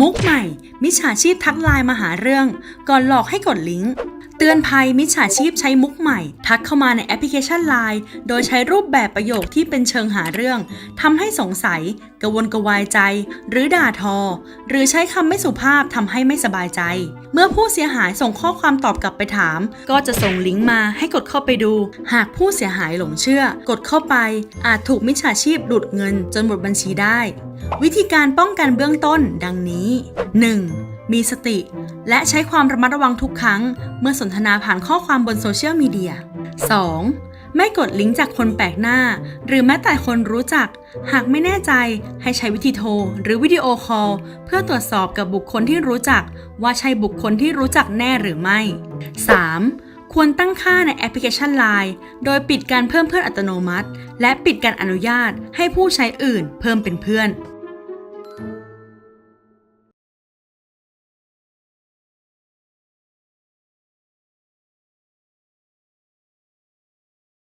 มุกใหม่ มิจฉาชีพทักไลน์มาหาเรื่อง ก่อนหลอกให้กดลิงก์ เตือนภัยมิจฉาชีพใช้มุกใหม่ ทักเข้ามาในแอปพลิเคชัน Line โดยใช้รูปแบบประโยคที่เป็นเชิงหาเรื่องทำให้สงสัย กระวนกระวายใจ หรือด่าทอ หรือใช้คำไม่สุภาพทำให้ไม่สบายใจ เมื่อผู้เสียหายส่งข้อความตอบกลับไปถาม ก็จะส่งลิงก์มาให้กดเข้าไปดู หากผู้เสียหายหลงเชื่อ กดเข้าไป อาจถูกมิจฉาชีพดูดเงิน จนหมดบัญชีได้ วิธีการป้องกันเบื้องต้น ดังนี้ 1. มีสติ และใช้ความระมัดระวังทุกครั้ง เมื่อสนทนาผ่านข้อความบนโซเชียลมีเดีย 2. ไม่กดลิงก์จากคนแปลกหน้า หรือแม้แต่คนรู้จัก หากไม่แน่ใจให้ใช้วิธีโทร หรือวิดีโอคอลเพื่อตรวจสอบกับบุคคลที่รู้จัก ว่าใช่บุคคลที่รู้จักแน่หรือไม่ 3. ควรตั้งค่าในแอปพลิเคชัน Line โดยปิดการเพิ่มเพื่อนอัตโนมัติ และปิดการอนุญาตให้ผู้ใช้อื่นเพิ่มเป็นเพื่อน